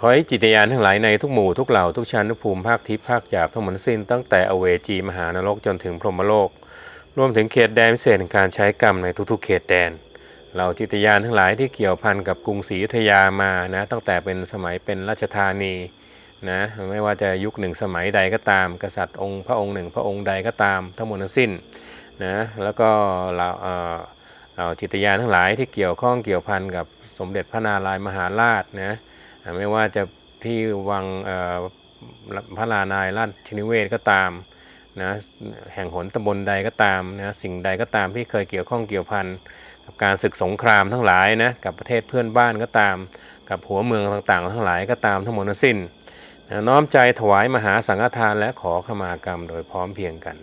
ขอให้จิตยานทั้งหลายในทุกหมู่ทุกเหล่าทุกชั้นทุกภูมิภาคทิพย์ภาคหยาบทั้งหมดสิ้นตั้งแต่อเวจีมหานรกจนถึงพรหมโลก รวมถึงเขตแดนพิเศษแห่งการใช้กรรมในทุกๆ เขตแดนเหล่าจิตยานทั้งหลายที่เกี่ยวพันกับกรุงศรีอยุธยามานะตั้งแต่เป็นสมัยเป็นราชธานีนะไม่ว่าจะยุคหนึ่งสมัยใดก็ตาม กษัตริย์องค์พระองค์หนึ่งพระองค์ใดก็ตาม ทั้งหมดทั้งสิ้นนะแล้วก็เราเอ่อเหล่าจิตยานทั้งหลายที่เกี่ยวข้องเกี่ยวพันกับสมเด็จพระนารายมหาราชนะ ไม่ว่าจะที่วังพระนารายราชนิเวศก็ตามนะแห่งหนตำบลใดก็ตามนะสิ่งใดก็ตามที่เคยเกี่ยวข้องเกี่ยวพันกับการศึกสงครามทั้งหลายนะกับประเทศเพื่อนบ้านก็ตาม กับหัวเมืองต่างๆ ทั้งหลายก็ตามทั้งหมดทั้งสิ้นนะน้อมใจถวายมหาสังฆทานและขอขมากรรมโดยพร้อมเพียงกัน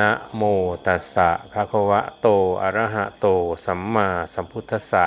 นะโมตัสสะภะคะวะโตอะระหะโต สัมมาสัมพุทธัสสะ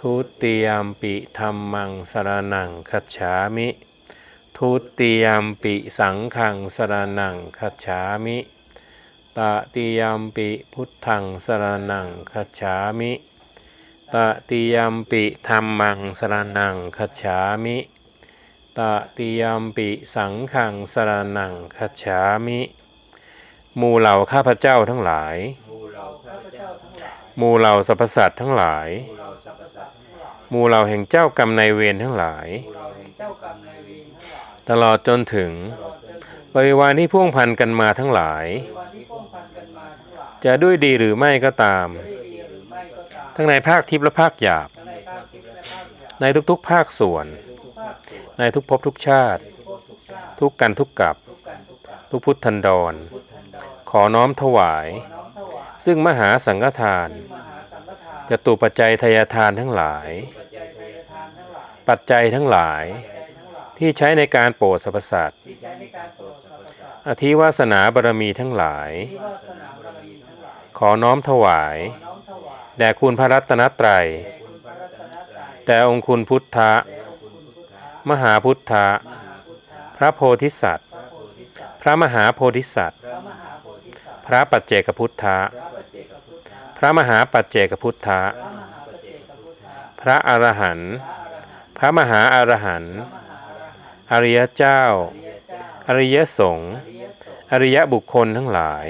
ทุติยมปิธรรมังสรนังคัจฉามิ ทุติยมปิสังฆังสรนังคัจฉามิตติยมปิพุทธังสรนังคัจฉามิตติยมปิธรรมังสรนังคัจฉามิตติยมปิสังขังสรนังคัจฉามิหมู่เหล่าข้าพเจ้าทั้งหลายหมู่เราข้าพเจ้าทั้งหลายหมู่เหล่าสรรพสัตว์ทั้งหลาย หมู่เหล่าแห่งเจ้ากรรมนายเวรทั้งหลาย ตลอดจนถึง บริวารที่พ่วงพันกันมาทั้งหลาย จะด้วยดีหรือไม่ก็ตาม ทั้งในภาคทิพย์และภาคหยาบทั้งในภาคทิพย์และภาคหยาบในทุกๆภาคส่วน ในทุกภพทุกชาติทุกกชาติ ทุกกันทุกกับทุกพุทธันดร ขอน้อมถวาย ซึ่งมหาสังฆทานมหาสังฆทาน จตุปัจจัยทยทานทั้งหลายปัจจัยทายทานทั้งหลายทั้งหลาย ปัจจัยทั้งหลาย ที่ใช้ในการโปรดสรรพสัตว์อธิวาสนาบารมีทั้งหลาย ขอน้อมถวาย แด่คุณพระรัตนตรัย แด่องค์คุณพุทธะ มหาพุทธะ พระโพธิสัตว์ พระมหาโพธิสัตว์ พระปัจเจกพุทธะ พระมหาปัจเจกพุทธะ พระอรหันต์ พระมหาอรหันต์ อริยเจ้า อริยสงฆ์ อริยบุคคลทั้งหลาย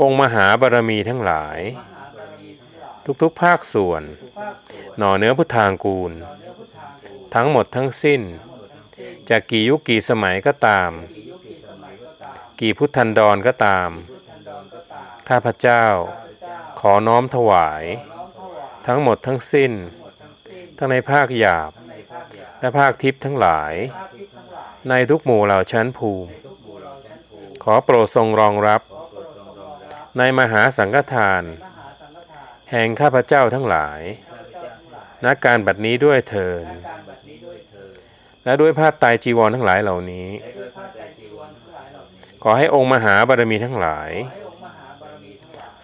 องค์มหาบารมีทั้งหลาย ทุกๆภาคส่วน หน่อเนื้อพุทธางกูล ทั้งหมดทั้งสิ้น จากกี่ยุคกี่สมัยก็ตาม กี่พุทธันดรก็ตาม ข้าพเจ้า อน้อมถวายน้อมถวาย ทั้งหมดทั้งสิ้น ทั้งในภาคหยาบ และภาคทิพย์ทั้งหลาย ในทุกหมู่เหล่าชั้นภูมิ ขอโปรดทรงรองรับ ในมหาสังฆทาน แห่งข้าพเจ้าทั้งหลายข้าพเจ้าทั้งหลายณการบัดนี้ด้วยเทินและด้วยเธอและด้วยผ้าตายจีวรทั้งหลายเหล่านี้ ขอให้องค์มหาบารมีทั้งหลายหาบารมี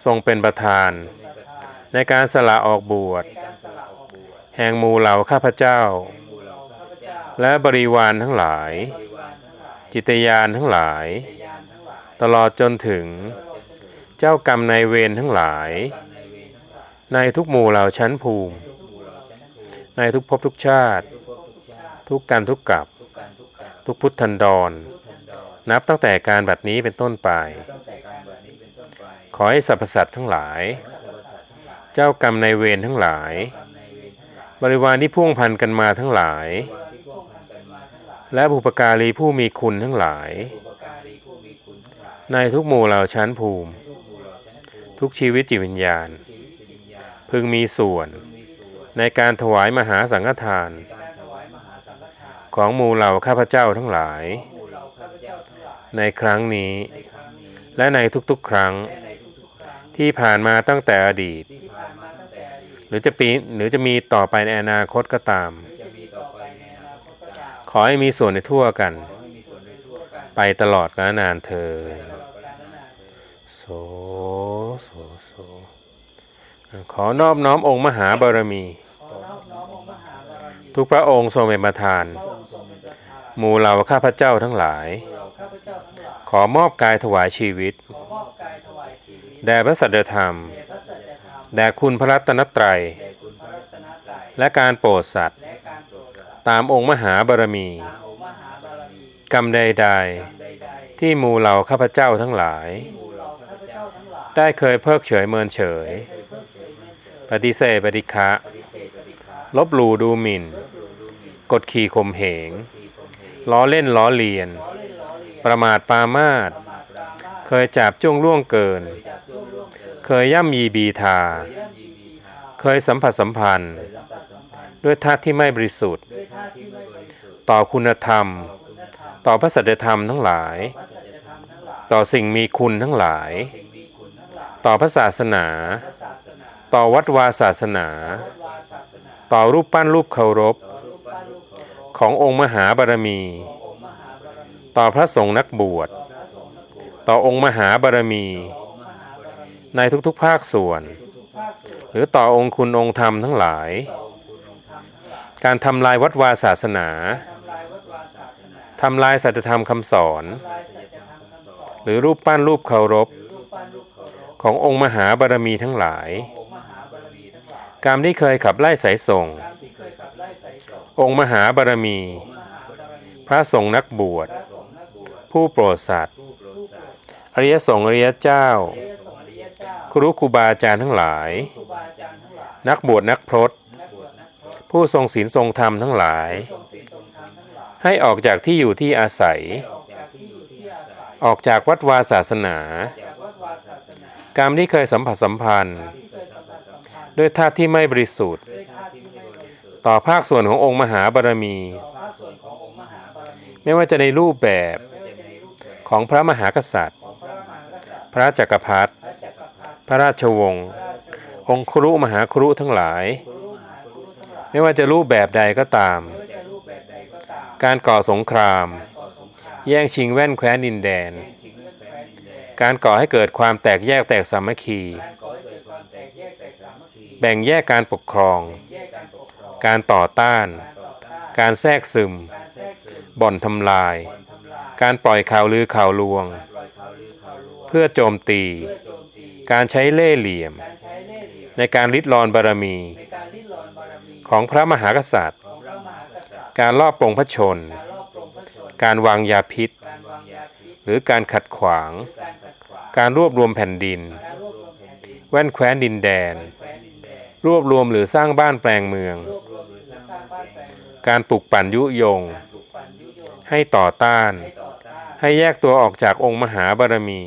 ทรงเป็นประธาน ในการสละออกบวช แห่งมูเหล่าข้าพเจ้า และบริวารทั้งหลาย จิตยานทั้งหลาย ตลอดจนถึงเจ้ากรรมนายเวรทั้งหลายกรรมนเวรทั้งหลายในทุกหมู่เหล่าชั้นภูมิ ในทุกภพทุกชาติ ทุกกาติทุกการทุกกับ ทุกพุทธันดรพุทธันดร นับตั้งแต่การบัดนี้เป็นต้นไป ขอให้สรรพสัตว์ทั้งหลายพพสัตทั้งหลายเจ้ากรรมนายเวรทั้งหลายกรรมนเวรทั้งหลาย บริวารที่พ่วงพันกันมาทั้งหลาย และบุปการีผู้มีคุณทั้งหลายบุปการีผู้มีคุณทั้งหลายในทุกหมู่เหล่าชั้นภูมิ ทุกชีวิตจิตวิญญาณพึงมีส่วนพึงมีส่วน ในการถวายมหาสังฆทาน ของหมู่เหล่าข้าพเจ้าทั้งหลาย ในครั้งนี้และในทุกๆ ครั้ง ที่ผ่านมาตั้งแต่อดีต หรือจะปีหรือจะมีต่อไปในอนาคตก็ตาม ขอให้มีส่วนในทั่วกัน ไปตลอดกาลนานเธอญตลอดกาลนานโสโสโสขอนอบน้อมองค์มหาบารมีขอบน้อมองค์มหาบารมี ทุกพระองค์ทรงเป็นประธาน หมู่เหล่าข้าพเจ้าทั้งหลายเราข้าพเจ้าทั้งหลาย ขอมอบกายถวายชีวิต แด่พระสัจธรรมแด่พระสัจธรรม แด่คุณพระรัตนตรัยแด่คุณพระรัตรและการโปรดสัตว์ ตามองค์มหาบารมี กรรมใดใดๆ ที่มูเหล่าข้าพเจ้าทั้งหลาย ได้เคยเพิกเฉยเมินเฉย ปฏิเสธปฏิฆะปฏิเสธปฏิฆาลบหลู่ดูหมิ่น กดขี่ข่มเหง ล้อเล่นล้อเลียน ประมาทปามาทเคยจับจ้วงล่วงเกิน ยย่ำยีบีทาย่ำยีบีทา เคยสัมผัสสัมพันธ์ ด้วยท่าที่ไม่บริสุทธิ์ด้วยท่าที่ไม่บริสุทธิ์ ต่อคุณธรรม ต่อพระสัจธรรมทั้งหลาย ต่อสิ่งมีคุณทั้งหลาย ต่อพระศาสนา ต่อวัดวาศาสนา ต่อรูปปั้นรูปเคารพ ขององค์มหาบารมี ต่อพระสงฆ์นักบวช ต่อองค์มหาบารมีต่อองค์มหาบารมี ในทุกๆภาคส่วน หรือต่อองค์คุณองค์ธรรมทั้งหลาย การทำลายวัดวาศาสนาทำลายศาสนาทำลายสัจธรรมคำสอนทำลายสัจธรรมคำสอน หรือรูปปั้นรูปเคารพหรือรูปปั้นรูปเคารพขององค์มหาบารมีทั้งหลายองค์มหารมีทั้งหลาย กรรมที่เคยขับไล่สายส่ง องค์มหาบารมี พระสงฆ์นักบวช ผู้โปรดสัตว์อริยสงฆ์อริยเจ้า ครูครูบาอาจารย์ทั้งหลาย นักบวชนักพรตผู้ทรงศีลทรงธรรมทั้งหลาย ให้ออกจากที่อยู่ที่อาศัย ออกจากวัดวาศาสนาการรมที่เคยสัมผัสสัมพันธ์ ด้วยท่าที่ไม่บริสุทธิ์ด้วยท่าที่ไม่บริสุทธิ์ ต่อภาคส่วนขององค์มหาบารมี ไม่ว่าจะในรูปแบบของพระมหากษัตริย์ พระจักรพรรดิ พระราชวงศ์องครุมหาครุทั้งหลาย ไม่ว่าจะรูปแบบใดก็ตาม การก่อสงคราม แย่งชิงแว่นแคว้นดินแดน การก่อให้เกิดความแตกแยกแตกสามัคคี แบ่งแยกการปกครอง การต่อต้าน การแทรกซึม บ่อนทำลาย การปล่อยข่าวลือข่าวลวง เพื่อโจมตี การใช้เล่ห์เหลี่ยมการใช้เล่ห์เหลี่ยม ในการลิดรอนบารมีในการลิ้นรอนบารมีของพระมหากษัตริย์ของพระมหากษัตริย์ การลอบปลงพระชนการลอบปลงพระชนการวางยาพิษการวางยาพิษ หรือการขัดขวางหรือการขัดขวางการรวบรวมแผ่นดินการรวบรวมแผ่นดิน แว่นแคว้นดินแดนแคว้นดินแดนรวบรวมหรือสร้างบ้านแปลงเมืองรวบรวมหรือสร้างบ้านแปลงเมือง การปลุกปั่นยุยงการปลุกปั่นยุยงให้ต่อต้านให้ต่อต้าน ให้แยกตัวออกจากองค์มหาบารมี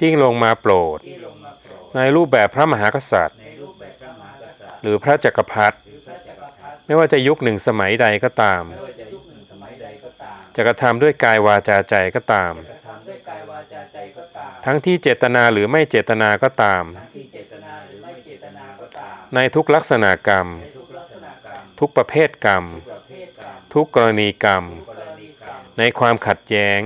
ที่ลงมาโปรดที่ลงมาโปรดในรูปแบบพระมหากษัตริย์ในรูปแบบพระมหากษัตริย์ หรือพระจักรพรรดิหรือพระจักรพรรดิไม่ว่าจะยุคหนึ่งสมัยใดก็ตามไม่ว่าจะยุคหนึ่งสมัยใดก็ตาม จะกระทำด้วยกายวาจาใจก็ตามกระทำด้วยกายวาจาใจก็ตามทั้งที่เจตนาหรือไม่เจตนาก็ตามทั้งที่เจตนาหรือไม่เจตนาก็ตาม ในทุกลักษณะกรรมในทุกลักษณะกรรมทุกประเภทกรรมประเภทกรรม ทุกกรณีกรรมกรณีกรรมในความขัดแย้ง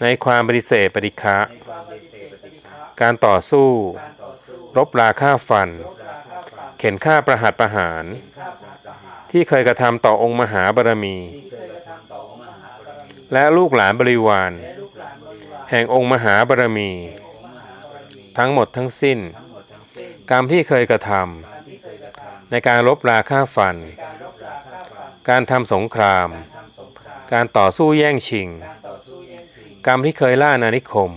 ในความปฏิเสธปฏิฆะในความปฏิเสธปฏิฆะการต่อสู้การต่อสู้รบราฆ่าฟันลาฆ่าฟัน เข็นฆ่าประหัตประหารประหาร ที่เคยกระทำต่อองค์มหาบารมี และลูกหลานบริวาร แห่งองค์มหาบารมี ทั้งหมดทั้งสิ้น กรรมที่เคยกระทการที่เคยกระทำในการลบราฆ่าฟันำการลาฆ่าฟัน การทำสงคราม การต่อสู้แย่งชิง กรรมที่เคยล่านานิคม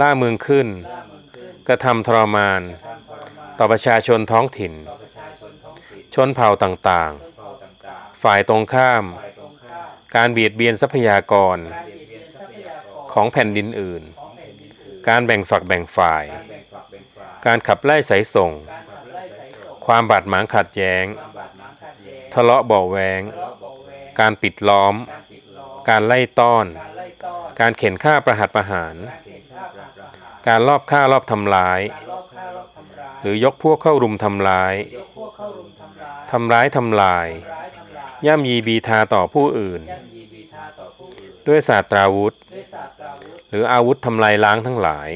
ล่าเมืองขึ้น กระทำทรมาน ต่อประชาชนท้องถิ่น ชนเผ่าต่างๆ ฝ่ายตรงข้าม การเบียดเบียนทรัพยากร ของแผ่นดินอื่น การแบ่งฝักแบ่งฝ่าย การขับไล่สายส่ง ความบาดหมางขัดแย้ง ทะเลาะเบาแวง การปิดล้อมการไล่ต้อน การเข็นฆ่าประหัตประหาร การลอบฆ่าลอบทำร้ายการลอบฆ่าลอบทำร้าย หรือยกพวกเข้ารุมทำร้ายทำร้ายทำลายทำลายย่ำยีบีทาต่อผู้อื่นด้วยศาสตราวุธด้วยศาสตราวุธ หรืออาวุธทำลายล้างทั้งหลาย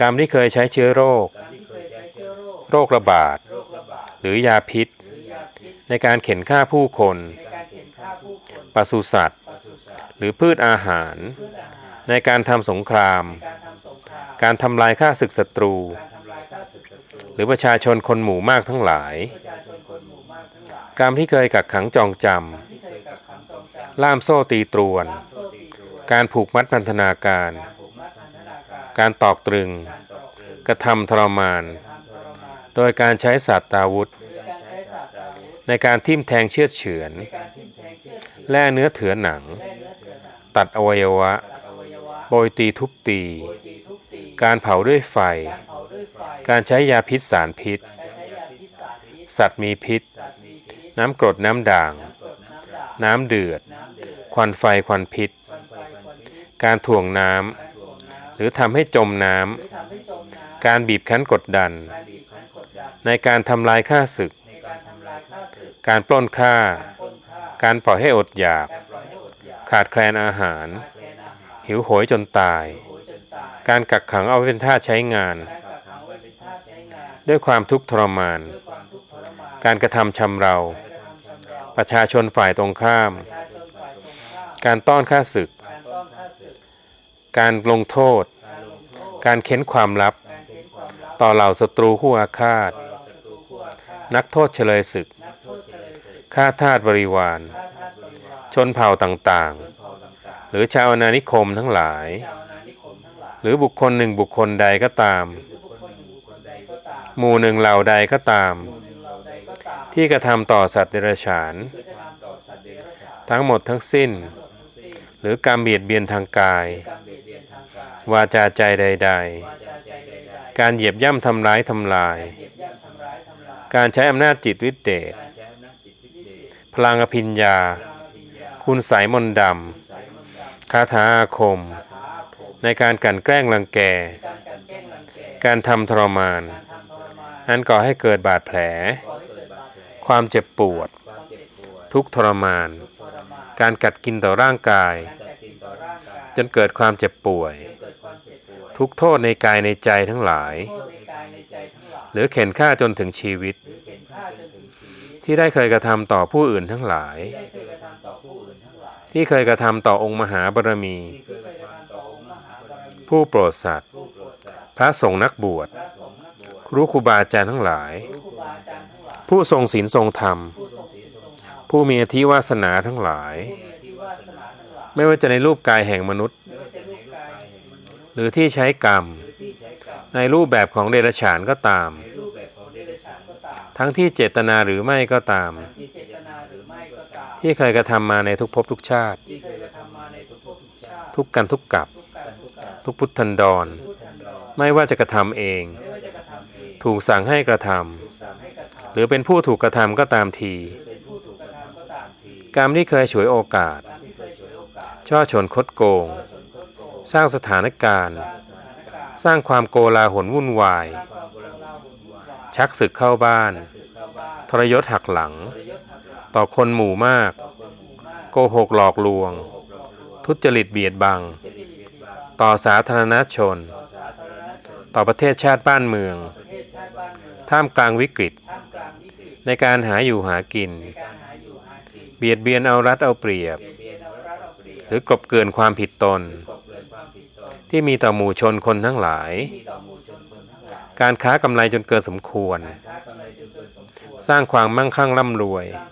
กรรมที่เคยใช้เชื้อโรคการที่เคยใช้เชื้อโรคโรคระบาด หรือยาพิษ ในการเข็นฆ่าผู้คนปศุสัตว์ปศุสัตว์ห รือพืชอาหาร ในการทำสงคราม การทำลายฆ่าศึกศัตรู หรือประชาชนคนหมู่มากทั้งหลายการรมที่เคยกักขังจองจำล่ามโซ่ตีตรวน การผูกมัดพันธนาการ การตอกตรึง กระทำทรมาน โดยการใช้ศาสตราวุธโดยการใช้ศาสตาวุธในการทิ่มแทงเชือดเฉือนแทงเฉือนแล่เนื้อเถือหนังแล่เนื้อเถือหนัง ตัดอวัยวะตัดอวัยวะ โบยตีทุบตีโดยตีทุบตี การเผาด้วยไฟ การใช้ยาพิษสารพิษ สัตว์มีพิษ น้ำกรดน้ำด่าง น้ำเดือด ควันไฟควันพิษ การถ่วงน้ำหรือทำให้จมน้ำ การบีบคั้นกดดัน ในการทำลายฆ่าศึกการปล้นฆ่าการปล้นฆ่า การปล่อยให้อดอยาก ขาดแคลนอาหาร หิวโหยจนตาย การกักขังเอาไว้เป็นท่าใช้งาน ด้วยความทุกข์ทรมาน การกระทำชำเราชำเราประชาชนฝ่ายตรงข้ามประชาชนฝ่ายตรงข้าม การต้อนฆ่าศึก การลงโทษ การเค้นความลับ ต่อเหล่าศัตรูคู่อาฆาตต่อเราศัตรูคู่อาฆาตนักโทษเฉลยศึกนักโทษเฉลยศึก ฆ่าทาสบริวาร ชนเผ่าต่างๆ หรือชาวนานิคมทั้งหลาย หรือบุคคลหนึ่งบุคคลใดก็ตาม หมู่หนึ่งเหล่าใดก็ตาม ที่กระทำต่อสัตว์เดรัจฉาน ทั้งหมดทั้งสิ้น หรือการเบียดเบียนทางกายการเบียดเบียนทางกายวาจาใจใดวาจาใจใด ๆ การเหยียบย่ำทำร้ายทำลาย การใช้อำนาจจิตวิเดชพลังอภิญญาา คุณสายมนดำคาถาอาคม ในการกันแกล้งรังแก การทำทรมานนอันก่อให้เกิดบาดแผลก่อให้เกิดบาดแผล ความเจ็บปวด ทุกทรมาน การกัดกินต่อร่างกาย จนเกิดความเจ็บป่วยจนเกิดทุกโทษในกายในใจทั้งหลาย หรือเข็นฆ่าจนถึงชีวิต ที่ได้เคยกระทำต่อผู้อื่นทั้งหลาย ที่เคยกระทำต่อองค์มหาบารมี ผู้โปรดสัตว์ พระสงฆ์นักบวชรู้ครูบาอาจารย์ทั้งหลาย ผู้ทรงศีลทรงธรรม ผู้มีอธิวาสนาทั้งหลาย ไม่ว่าจะในรูปกายแห่งมนุษย์ หรือที่ใช้กรรม ในรูปแบบของเดรัจฉานก็ตาม ทั้งที่เจตนาหรือไม่ก็ตามตาม ที่เคยกระทำมาในทุกภพทุกชาติที่เคยกระทำมาในทุกภพทุกชาติ ทุกกันทุกกับ ทุกการทุกการทุกพุทธันดรทุกทันดร ไม่ว่าจะกระทำเองไม่ว่าจะกระทำเองถูกสั่งให้กระทำถูกสั่งให้กระทำหรือเป็นผู้ถูกกระทำก็ตามทีเป็นผู้ถูกกระทำก็ตามทีกรรมที่เคยฉวยโอกาสการที่เคยฉวยโอกาสช่อฉนคดโกงช่อชนคดโกงสร้างสถานการณ์สร้างสถานการณ์ สร้างความโกลาหลวุ่นวายสร้างความโกลาหลวุ่นวายชักศึกเข้าบ้านศึกเข้าบ้าน ทรยศหักหลัง ต่อคนหมู่มาก โกหกหลอกลวง ทุจริตเบียดบัง ต่อสาธารณชน ต่อประเทศชาติบ้านเมือง ท่ามกลางวิกฤต ในการหาอยู่หากิน เบียดเบียนเอารัดเอาเปรียบ หรือกลบเกลื่อนความผิดตนความผิดตน ที่มีต่อหมู่ชนคนทั้งหลาย การค้ากำไรจนเกินสมควร สร้างความมั่งคั่งร่ำรวยรวา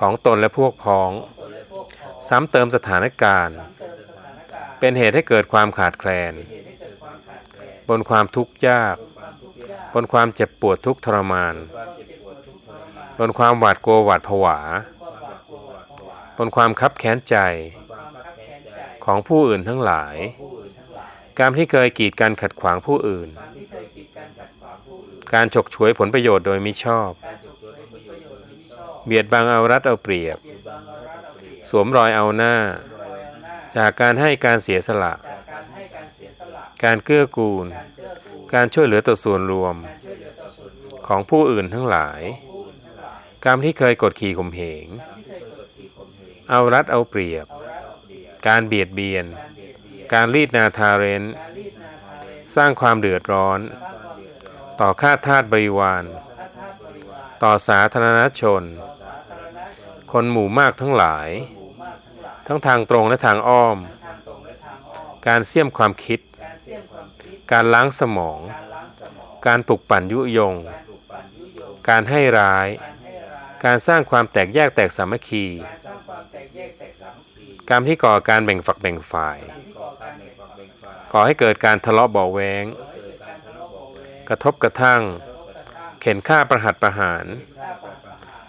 ของตนและพวกพ้องตนและพวกพ้องซ้ำเติมสถานการณ์ซ้ำเติมสถานการณ์ เป็นเหตุให้เกิดความขาดแคลนเหตุให้เกิดความขาดแคลนบนความทุกข์ยากความทุกข์ยาก บนความเจ็บปวดทุกข์ทรมานความเจ็บปวดทุกข์ทรมาน บนความหวาดกลัวหวาดผวาความหวาดกลัวหวาดผวา บนความคับแค้นใจความคับแค้นใจของผู้อื่นทั้งหลายผู้อื่นทั้งหลายการที่เคยกีดกันขัดขวางผู้อื่นการที่เคยกีดกันขัดขวางผู้อื่น การฉกฉวยผลประโยชน์โดยมิชอบ เบียดบังเอารัดเอาเปรียบ สวมรอยเอาหน้า จากการให้การเสียสละ การเกื้อกูล การช่วยเหลือต่อส่วนรวม ของผู้อื่นทั้งหลายผู้อื่นทั้งหลาย กรรมที่เคยกดขี่ข่มเหง เอารัดเอาเปรียบ การเบียดเบียน การรีดนาทาเรนสร้างความเดือดร้อน ต่อข้าทาสบริวารข้าทาสบริวารต่อสาธารณชน คนหมู่มากทั้งหลาย ทั้งทางตรงและทางอ้อม การเสี่ยมความคิด การล้างสมอง การปลุกปั่นยุยง การให้ร้าย การสร้างความแตกแยกแตกสามัคคี การที่ก่อการแบ่งฝักแบ่งฝ่าย ก่อให้เกิดการทะเลาะเบาะแวงเกิดการทะเลาะเบาะแว้งกระทบกระทั่ง เข็นฆ่าประหัตประหาร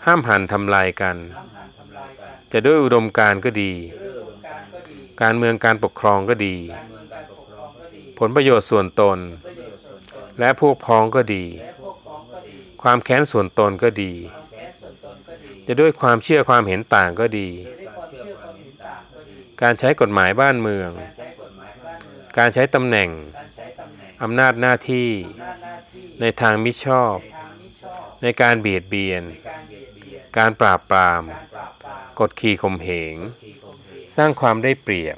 หารห้ามหันทำลายกันห้ามหันทำลายกัน จะด้วยอุดมการณ์ก็ดีเรื่องการก็ดีการเมืองการปกครองก็ดี การเมืองการปกครองก็ดี ผลประโยชน์ส่วนตนประโยชน์ส่วนตนและพวกพ้องก็ดีและพวกพ้องก็ดี ความแค้นส่วนตนก็ดีความแค้นส่วนตนก็ดีจะด้วยความเชื่อความเห็นต่างก็ดีหรือด้วยความเชื่อความเห็นต่างก็ดี การใช้กฎหมายบ้านเมือง การใช้กฎหมายบ้านเมืองการใช้ตำแหน่งการใช้ตำแหน่งอำนาจหน้าที่หน้าหน้าที่ในทางมิชอบในทางมิชอบ ในการเบียดเบียนใน การปราบปราม กดขี่ข่มเหง สร้างความได้เปรียบ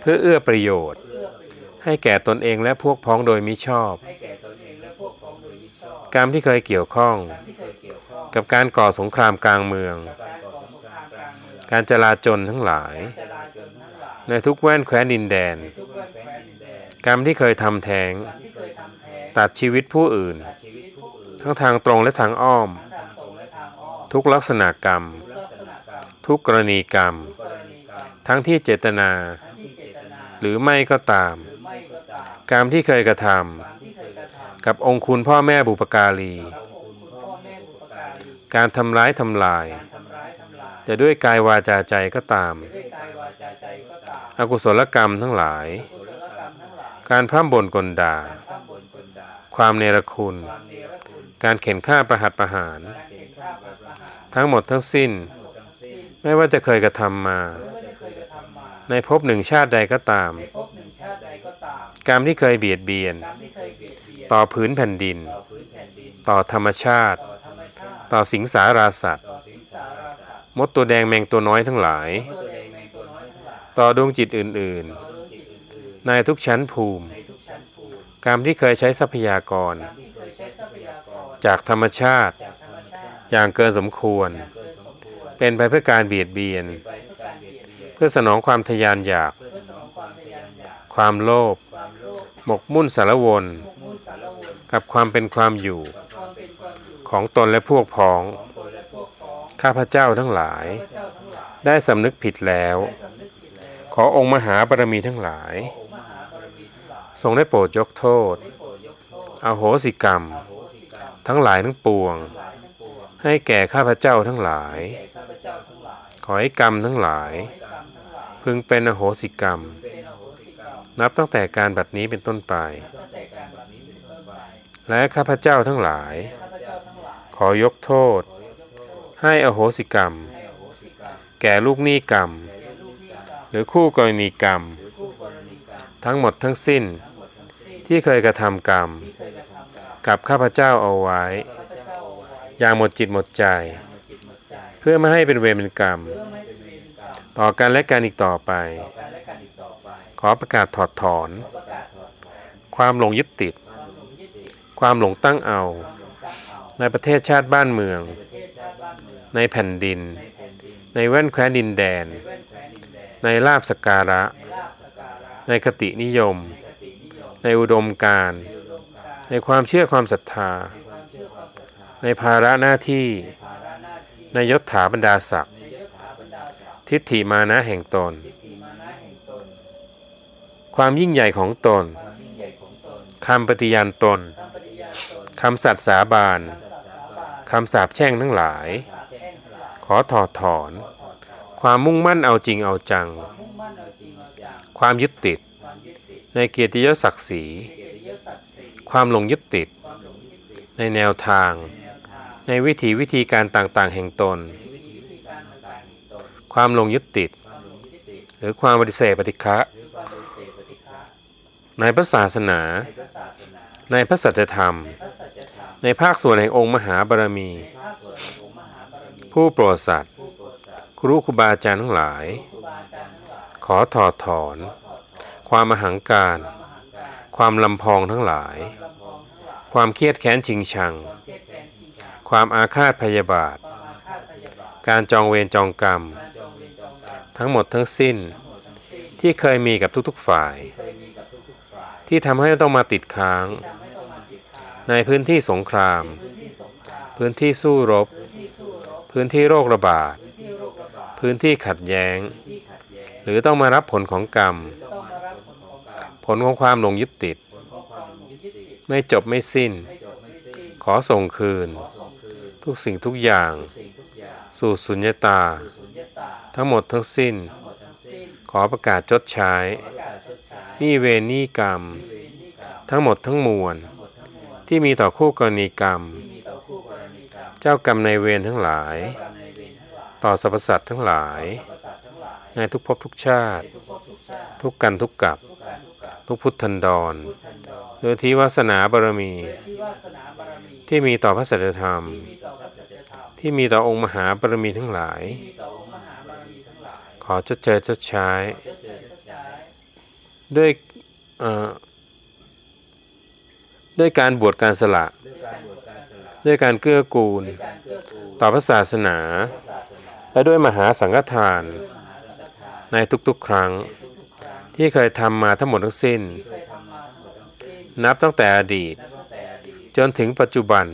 เพื่อเอื้อประโยชน์ ให้แก่ตนเองและพวกพ้องโดยมิชอบ กรรมที่เคยเกี่ยวข้องการที่เคยเกี่ยวข้องกับการก่อสงครามกลางเมือง การเจลาจลทั้งหลาย ในทุกแว่นแคว้นดินแดนกแว่นดินแดนกรรมที่เคยทำแท้งการที่เคยทำแทงตัดชีวิตผู้อื่นตัดชีวิตผู้อื่น ทั้งทางตรงและทางอ้อม ทุกลักษณะกรรม ทุกกรณีกรรม ทั้งที่เจตนา หรือไม่ก็ตามการรมที่เคยกระทำกับองคุณพ่อแม่บุปการี การทำร้ายทำลาย จะด้วยกายวาจาใจก็ตามด้วยกายวาจาใจก็ตามอกุศลกรรมทั้งหลายกุศลกรข้ารพร่ำบ่นกลด่าความเนรคุณความเนรคุณ การเข็นฆ่าประหัตประหาร ทั้งหมดทั้งสิ้น ไม่ว่าจะเคยกระทำมา ในภพหนึ่งชาติใดก็ตามการรมที่เคยเบียดเบียน ต่อพื้นแผ่นดิน ต่อธรรมชาติ ต่อสิงสาราสัตว์ มดตัวแดงแมงตัวน้อยทั้งหลาย ต่อดวงจิตอื่น ๆ ในทุกชั้นภูมิการกรรมที่เคยใช้ทรัพยากร จากธรรมชาติ อย่างเกินสมควรเกินสมควรเป็นไปเพื่อการเบียดเบียนไปเพื่อการเบียดเบียน เพื่อสนองความทยานอยากเพื่อสนองความทะยานอยากความโลภความโลภหมกมุ่นสารวนมุมุสารวนกับความเป็นความอยู่ความเป็นความอยู่ ของตนและพวกพ้องของตนและพวกพ้องข้าพเจ้าทั้งหลายพระเจ้าทั้งหลายได้สำนึกผิดแล้วได้สำนึกผิดแล้ว ขอองค์มหาบารมีทั้งหลายองค์มหาบารมีทั้งหลายทรงได้โปรดยกโทษได้โปรดยกโทษอโหสิกรรมอโหสิกรรม ทั้งหลายทั้งปวง ให้แก่ข้าพเจ้าทั้งหลาย ขอให้กรรมทั้งหลาย พึงเป็นอโหสิกรรมนอโหสิกรรมนับตั้งแต่การบัดนี้เป็นต้นไปแบบนี้เป็นต้นไป และข้าพเจ้าทั้งหลาย ขอยกโทษ ให้อโหสิกรรม แก่ลูกหนี้กรรมแก่ลูกหรรม หรือคู่กรณีกรรม ทั้งหมดทั้งสิ้นที่เคยกระทำกรรม กับข้าพเจ้าเอาไว้ อย่างหมดจิตหมดใจ เพื่อไม่ให้เป็นเวรเป็นกรรม ต่อกรรมต่อกันและกันอีกต่อไป ขอประกาศถอดถอน ความหลงยึดติด ความหลงตั้งเอา ในประเทศชาติบ้านเมือง ในแผ่นดิน ในแว่นแคว้นดินแดน ในลาบสการะ ในคตินิยม ในอุดมการ ในอุดมการณ์ในความเชื่อความศรัทธา ในภาระหน้าที่ ในยศถาบรรดาศักดิ์ทิฏฐิมานะแห่งตน ความยิ่งใหญ่ของตนคำปฏิญาณตนคำสัตย์สาบานคำสาบานคำสาปแช่งทั้งหลาย ขอถอดถอน ความมุ่งมั่นเอาจริงเอาจัง ความยึดติด ในเกียรติยศศักดิ์ศรีความหลงยึดติด ในแนวทาง ในวิถีวิธีการต่างๆ แห่งตน ความหลงยึดติด หรือความปฏิเสธปฏิฆะหรือคะในพระศาสนาในพระศาสนา ในพระสัจธรรม ในภาคส่วนแห่งองค์มหาบารมี ผู้โปรดสัตว์ครูครูบาอาจารย์ทั้งหลาย ขอถอดถอน ความอหังการ ความลำพองทั้งหลายลำพองทั้งหลาย ความเครียดแค้นชิงชัง ความอาฆาตพยาบาท การจองเวรจองกรรม ทั้งหมดทั้งสิ้น ที่เคยมีกับทุกๆฝ่ายเคยมีกับทุกๆฝ่าย ที่ทำให้ต้องมาติดค้าง ในพื้นที่สงคราม พื้นที่สู้รบ พื้นที่โรคระบาด พื้นที่ขัดแย้ง หรือต้องมารับผลของกรรม ผลของความหลงยึดติด ไม่จบไม่สิ้นขอส่งคืน ทุกสิ่งทุกอย่างสิ่งทุกอย่าง สู่สุญญตาสุญญตาทั้งหมดทั้งสิ้นทั้งหมดทั้งสิ้น ขอประกาศชดใช้ประกาศชดใช้หนี่เวรหนี่กรรมเวรที่กรรมทั้งหมดทั้งมวลทั้งหมดทั้งมวล ที่มีต่อคู่กรณีกรรมที่มีต่อคู่กรณีกรรมเจ้ากรรมในายเวรทั้งหลายกรรมในเวรทั้งหลาย ต่อสรรพสัตว์ทั้งหลายสรรพสัตว์ทั้งหลายในทุกภพทุกชาติทุกภพทุกชาติ ทุกกันทุกกับทุกการทุกกับทุกพุทธันดรพุทธันดรโดยที่วาสนาบารมีด้วยที่วาสนาบารมี ที่มีต่อพระสัจธรรม ที่มีต่อองค์มหาบารมีทั้งหลาย ขอจะเจอจะใช้ ด้วยด้วยการบวชการสละ ด้วยการเกื้อกูล ต่อพระศาสนา และด้วยมหาสังฆทาน ในทุกๆครั้ง ที่เคยทำมาทั้งหมดทั้งสิ้น นับตั้งแต่อดีต จนถึงปัจจุบัน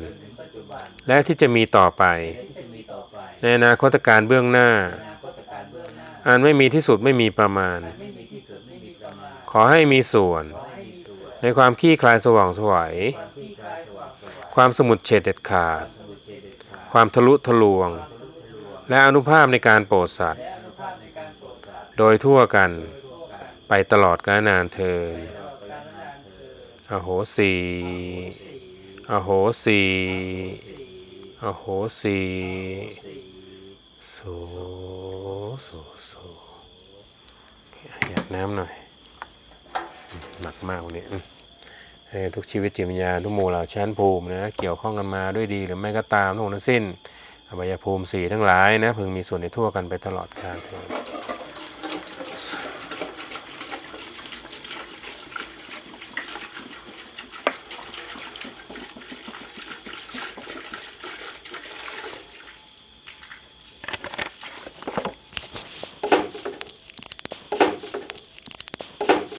และที่จะมีต่อไปและที่จะมีต่อไป ในอนาคตการเบื้องหน้าอนาคตการเบื้องหน้า อันไม่มีที่สุดไม่มีประมาณไม่มีที่สุดไม่มีประมาณขอให้มีส่วนขอให้มีส่วน ในความขี้คลายสว่างไสวัยความที่คลายสว่างสวายความสมุดเฉดเด็ดขาดสมุทเจเด็ดขาด ความทะลุทะลวงทะลุทะลวงและอนุภาพในการโปรดสัตว์และอนุภาพในการโปรดสัตว์ โดยทั่วกันทั่วกันไปตลอดกาลนานเทินตลอดกาลนานเทอญอโหสีอโหสี อโหสีโสโสโสอยากน้ำหน่อยหนักมากวันนี้ทุกชีวิตจิตวิญญาณทุกหมู่เหล่าชั้นภูมินะเกี่ยวข้องกันมาด้วยดีหรือไม่ก็ตามทั้งหมดทั้งสิ้นอบายภูมิสี่ทั้งหลายนะพึงมีส่วนในทั่วกันไปตลอดกาลเถิด